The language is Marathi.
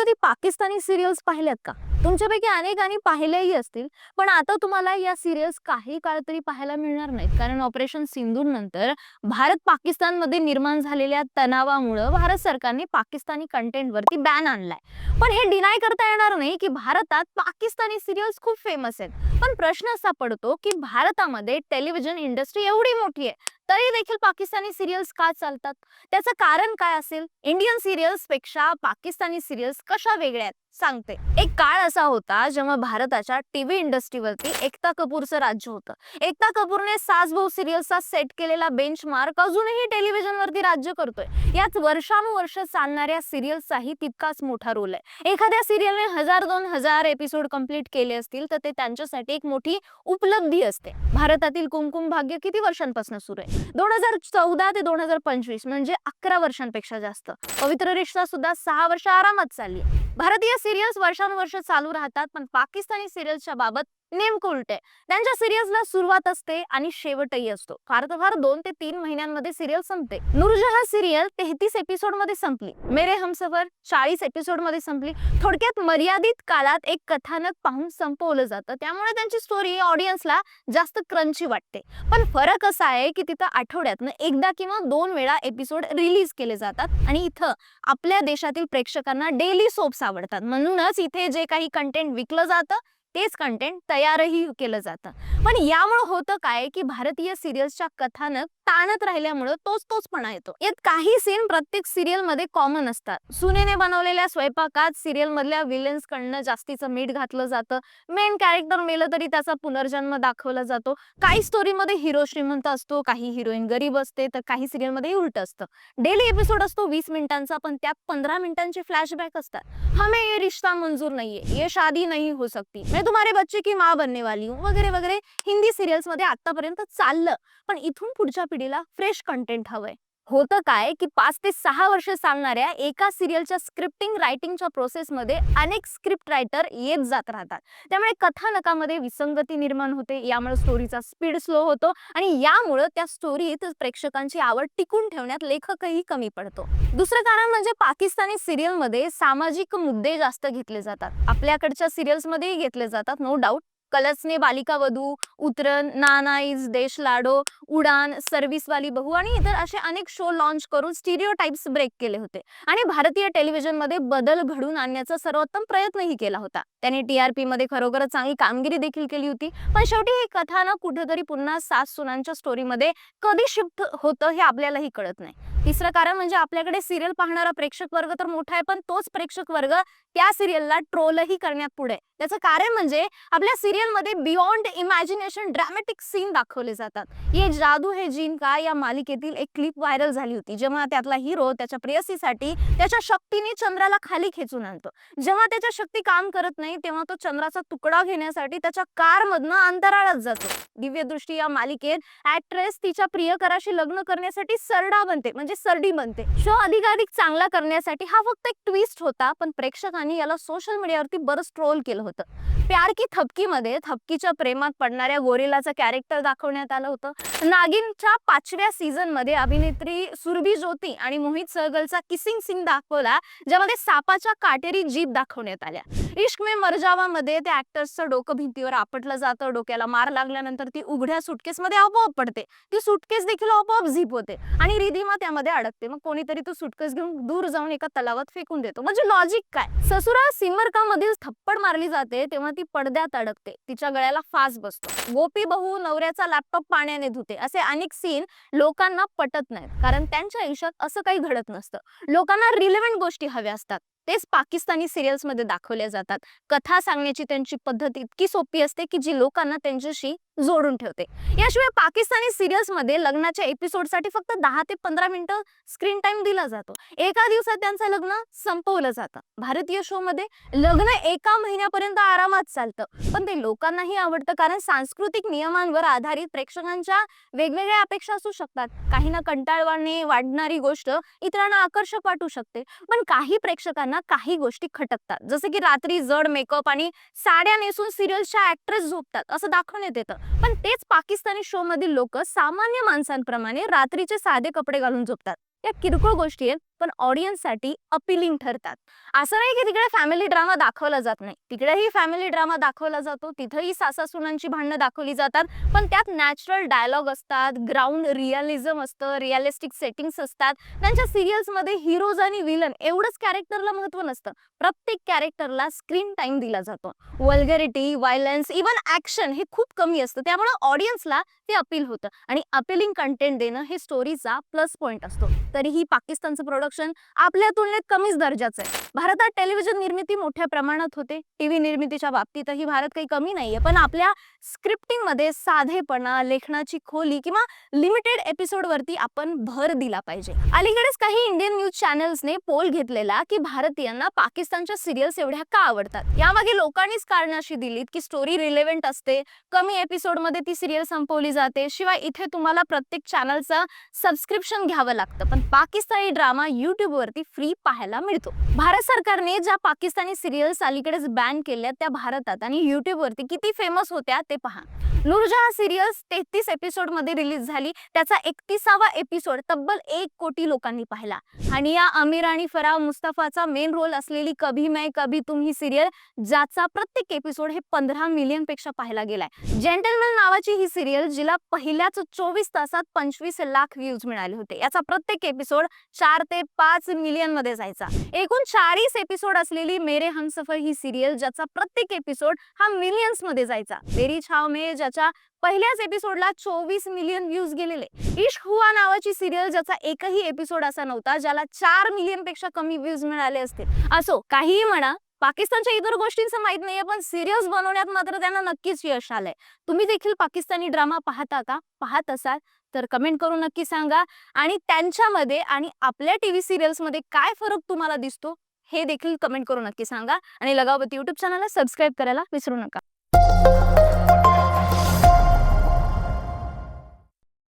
कधी पाकिस्तानी सिरियल्स पाहिल्यात का? तुमच्यापैकी अनेकांनी पाहिल्याही असतील पण आता तुम्हाला या सिरियल्स काही काळ तरी पाहायला मिळणार नाहीत. कारण ऑपरेशन सिंधूर नंतर भारत पाकिस्तानमध्ये निर्माण झालेल्या तणावामुळं भारत सरकारने पाकिस्तानी कंटेंट वरती बॅन आणलाय. पण हे डिनाय करता येणार नाही की भारतात पाकिस्तानी सिरियल्स खूप फेमस आहेत. पण प्रश्न असा पडतो की भारतामध्ये टेलिव्हिजन इंडस्ट्री एवढी मोठी आहे तरी देखील पाकिस्तानी सिरियल्स का चालतात? त्याचं कारण काय असेल? इंडियन सिरियल्सपेक्षा पाकिस्तानी सिरियल्स कशा वेगळ्या आहेत? सांगते. एक काळ असा होता जेव्हा भारताच्या टीव्ही इंडस्ट्रीवरती एकता कपूरचं राज्य होतं. एकता कपूरने सास सिरियलचा सेट केलेला बेंचमार्क अजूनही टेलिव्हिजनवरती राज्य करतोय. यात वर्षानुवर्ष चालणाऱ्या सिरियल्सचाही तितकाच मोठा रोल आहे. एखाद्या सिरियलने हजार दोन हजार एपिसोड कंप्लीट केले असतील तर ते त्यांच्यासाठी एक मोठी उपलब्धी असते. भारतातील कुमकुम भाग्य किती वर्षांपासून सुरू आहे? दोन हजार चौदा ते दोन हजार पंचवीस म्हणजे अकरा वर्षांपेक्षा जास्त. पवित्र रिश्ता सुद्धा सहा वर्ष आरामात चालली भारतीय सिरियल्स वर्षानुवर्ष चालू राहतात. पण पाकिस्तानी सिरियल्सच्या बाबत नेमकं उलट आहे. त्यांच्या सिरियल्सला सुरुवात असते आणि शेवटही असतो. फार तर फार दोन ते तीन महिन्यांमध्ये सिरियल संपते. नूरजहां सिरियल तेहतीस एपिसोडमध्ये संपली. मेरे हमसफर चाळीस एपिसोडमध्ये संपली. थोडक्यात मर्यादित काळात एक कथानक पाहून संपवलं जातं. त्यामुळे त्यांची स्टोरी ऑडियन्सला जास्त क्रंची वाटते. पण फरक असा आहे की तिथं आठवड्यातनं एकदा किंवा दोन वेळा एपिसोड रिलीज केले जातात. आणि इथं आपल्या देशातील प्रेक्षकांना डेली सोप्स आवडतात. म्हणूनच इथे जे काही कंटेंट विकलं जातं तेच कंटेंट तयारही केलं जातं. पण यामुळे होतं काय की भारतीय सिरियल्सच्या कथानक ताणत राहिल्यामुळं तोच तोचपणा येतो. यात काही सीन प्रत्येक सिरियलमध्ये कॉमन असतात. सुनेने बनवलेल्या स्वयंपाकात सिरियल मधल्या विलन्स कडनं जास्तीचं मीठ घातलं जातं. मेन कॅरेक्टर मेलं तरी त्याचा पुनर्जन्म दाखवला जातो. काही स्टोरीमध्ये हिरो श्रीमंत असतो काही हिरोईन गरीब असते तर काही सिरियलमध्ये उलट असतं. डेली एपिसोड असतो वीस मिनिटांचा पण त्यात पंधरा मिनिटांचे फ्लॅशबॅक असतात. हमे ये रिश्ता मंजूर नाहीये. ये शादी नाही हो सकती. मैं तुम्हारे बच्चे की माँ बनने वाली हूँ वगैरे वगैरे हिंदी सिरियल्समध्ये आतापर्यंत चाललं पण इथून पुढच्या पिढीला फ्रेश कंटेंट हवंय. होतं काय की पाच ते सहा वर्ष चालणाऱ्या एका सिरियलच्या स्क्रिप्टिंग रायटिंगच्या प्रोसेसमध्ये अनेक स्क्रिप्ट रायटर येत जात राहतात. त्यामुळे कथानकामध्ये विसंगती निर्माण होते यामुळे स्टोरीचा स्पीड स्लो होतो आणि यामुळं त्या स्टोरीत प्रेक्षकांची आवड टिकून ठेवण्यात लेखकही कमी पडतो. दुसरं कारण म्हणजे पाकिस्तानी सिरियलमध्ये सामाजिक मुद्दे जास्त घेतले जातात. आपल्याकडच्या सिरियल्समध्येही घेतले जातात नो डाऊट कलसने बालिका वधू उतरन नानाईज देश लाडो उडान सर्व्हिस वाली बहू आणि इतर असे अनेक शो लॉन्च करून स्टिरिओ टाईप्स ब्रेक केले होते. आणि भारतीय टेलिव्हिजनमध्ये बदल घडून आणण्याचा सर्वोत्तम प्रयत्नही केला होता. त्याने टीआरपी मध्ये खरोखरच चांगली कामगिरी देखील केली होती. पण शेवटी हे कथानक कुठेतरी पुन्हा सास सुनांच्या स्टोरीमध्ये कधी शिफ्ट होतं हे आपल्यालाही कळत नाही. तिसरं कारण म्हणजे आपल्याकडे सिरियल पाहणारा प्रेक्षक वर्ग तर मोठा आहे पण तोच प्रेक्षक वर्ग त्या सिरियलला ट्रोलही करण्यात पुढे त्याचं कारण म्हणजे आपल्या सिरियलमध्ये बियॉन्ड इमॅजिनेशन ड्रॅमॅटिक सीन दाखवले जातात. ये जादू हे जीन का या मालिकेतील एक क्लिप व्हायरल झाली होती. जेव्हा त्यातला हिरो त्याच्या प्रेयसीसाठी त्याच्या शक्तीने चंद्राला खाली खेचून आणतो. जेव्हा त्याच्या शक्ती काम करत नाही तेव्हा तो चंद्राचा तुकडा घेण्यासाठी त्याच्या कारमधनं अंतराळात जातो. दिव्यदृष्टी या मालिकेत ऍक्ट्रेस तिच्या प्रियकराशी लग्न करण्यासाठी सरडा बनते. म्हणजे म्हणजे सरडी बनते. शो अधिकाधिक चांगला करण्यासाठी हा फक्त एक ट्विस्ट होता पण प्रेक्षकांनी याला सोशल मीडियावरती बरंच ट्रोल केलं होतं. प्यार की थपकी मध्ये थपकीच्या प्रेमात पडणाऱ्या गोरिलाचं कॅरेक्टर दाखवण्यात आलं होतं. नागिनच्या पाचव्या सीझनमध्ये अभिनेत्री सुरभी ज्योती आणि मोहित सहगलचा किसिंग सीन दाखवला ज्यामध्ये सापाच्या काटेरी जीप दाखवण्यात आल्या. इश्क में मरजावा मध्ये त्या ऍक्टर्सचं डोकं भिंतीवर आपटलं जातं डोक्याला मार लागल्यानंतर ती उघड्या सुटकेस मध्ये आपोआप पडते. ती सुटकेस देखील आपोआप झीप होते. आणि रिधिमा त्यामध्ये अडकते. मग कोणीतरी तो सुटकेस घेऊन दूर जाऊन एका तलावात फेकून देतो. म्हणजे लॉजिक काय? ससुरा सिमरका मधील थप्पड मारली जाते तेव्हा ती पडद्यात अडकते. तिच्या गळ्याला फास बसतो. गोपी बहू नवऱ्याचा लॅपटॉप पाण्याने धुते. असे अनेक सीन लोकांना पटत नाहीत. कारण त्यांच्या आयुष्यात असं काही घडत नसतं. लोकांना रिलेव्हंट गोष्टी हव्या असतात. तेच पाकिस्तानी सिरियल्समध्ये दाखवल्या जातात. कथा सांगण्याची त्यांची पद्धत इतकी सोपी असते की जी लोकांना त्यांच्याशी जोडून ठेवते. याशिवाय पाकिस्तानी सिरियल्समध्ये लग्नाच्या एपिसोडसाठी फक्त दहा ते पंधरा मिनिटं स्क्रीन टाइम दिला जातो. एका दिवसात त्यांचं लग्न संपवलं जातं. भारतीय शो मध्ये लग्न एका महिन्यापर्यंत आरामात चालतं. पण ते लोकांनाही आवडतं कारण सांस्कृतिक नियमांवर आधारित प्रेक्षकांच्या वेगवेगळ्या अपेक्षा असू शकतात. काहींना कंटाळवाणे वाढणारी गोष्ट इतरांना आकर्षक वाटू शकते. पण काही प्रेक्षकांना काही गोष्टी खटकतात. जसे की रात्री जड मेकअप आणि साड्या नेसून सिरियलच्या ऍक्ट्रेस झोपतात असं दाखवण्यात येतं. पण तेच पाकिस्तानी शो मधील लोक सामान्य माणसांप्रमाणे रात्रीचे साधे कपडे घालून झोपतात. या किरकोळ गोष्टी आहेत पण ऑडियन्ससाठी अपिलिंग ठरतात. असं नाही की तिकडे फॅमिली ड्रामा दाखवला जात नाही. तिकडेही फॅमिली ड्रामा दाखवला जातो. तिथंही सासासुनांची भांडणं दाखवली जातात. पण त्यात नॅचरल डायलॉग असतात ग्राउंड रिअलिझम असतं रिअलिस्टिक सेटिंग्स असतात. त्यांच्या सिरियल्समध्ये हिरोज आणि विलन एवढंच कॅरेक्टरला महत्त्व नसतं. प्रत्येक कॅरेक्टरला स्क्रीन टाइम दिला जातो. वल्गरिटी व्हायलन्स इवन ऍक्शन हे खूप कमी असतं. त्यामुळे ऑडियन्सला ते अपील होतं. आणि अपिलिंग कंटेंट देणं हे स्टोरीचा प्लस पॉईंट असतो. तरीही पाकिस्तानचं प्रोडक्शन आपल्या तुलनेत कमीच दर्जाचं आहे. भारतात टेलिव्हिजन निर्मिती मोठ्या प्रमाणात होते. टीव्ही निर्मितीच्या बाबतीतही भारत काही कमी नाहीये पण आपल्या स्क्रिप्टिंगमध्ये साधेपणा लेखनाची खोली किंवा लिमिटेड एपिसोड वरती आपण भर दिला पाहिजे. अलीकडेच काही इंडियन न्यूज चॅनल्सने पोल घेतलेला की भारतीयांना पाकिस्तानच्या सिरियल्स एवढ्या का आवडतात? यामागे लोकांनीच कारण अशी दिलीत की स्टोरी रिलेव्हंट असते कमी एपिसोडमध्ये ती सिरियल संपवली जाते शिवाय इथे तुम्हाला प्रत्येक चॅनलचं सबस्क्रिप्शन घ्यावं लागतं. पण पाकिस्तानी ड्रामा युट्यूब वरती फ्री पाहायला मिळतो. भारत सरकारने ज्या पाकिस्तानी सिरियल्स अलीकडेच बॅन केल्या त्या भारतात आणि युट्यूब वरती किती फेमस होत्या ते पहा. नूरजहा सिरियल्स तेहतीस एपिसोडमध्ये रिलीज झाली. त्याचा एकतीसावा एपिसोड तब्बल एक कोटी लोकांनी पाहिला. आणि या आमिर आणि फराह मुस्तफाचा मेन रोल असलेली कभी मैं कभी तुम ही सिरियल ज्याचा प्रत्येक एपिसोड हे पंधरा मिलियनपेक्षा पाहिला गेलाय. जेंटलमॅन नावाची ही सिरियल जिला पहिल्याच चोवीस तासात पंचवीस लाख व्ह्यूज मिळाले होते. याचा प्रत्येक एपिसोड चार ते पाच मिलियनमध्ये जायचा. एकूण चाळीस एपिसोड असलेली मेरे हमसफर ही सिरियल ज्याचा प्रत्येक एपिसोड हा मिलियन्समध्ये जायचा. मेरी छाव मे ज्याच्या पहिल्याच एपिसोडला चोवीस मिलियन व्ह्यूज गेलेले. इश्क हुआ नावाची सिरियल ज्याचा एकही एपिसोड असा नव्हता ज्याला चार मिलियनपेक्षा कमी व्ह्यूज मिळाले असतील. असो काहीही म्हणा पाकिस्तानच्या इतर गोष्टींचं माहीत नाहीये पण सिरियल्स बनवण्यात मात्र त्यांना नक्कीच यश आलंय. तुम्ही देखील पाकिस्तानी ड्रामा पाहता का? पाहत असाल. तर कमेंट करून नक्की सांगा. आणि त्यांच्यामध्ये आणि आपल्या टीव्ही सिरियल्समध्ये काय फरक तुम्हाला दिसतो हे देखील कमेंट करून नक्की सांगा. आणि लगावती युट्यूब चॅनलला सबस्क्राईब करायला विसरू नका.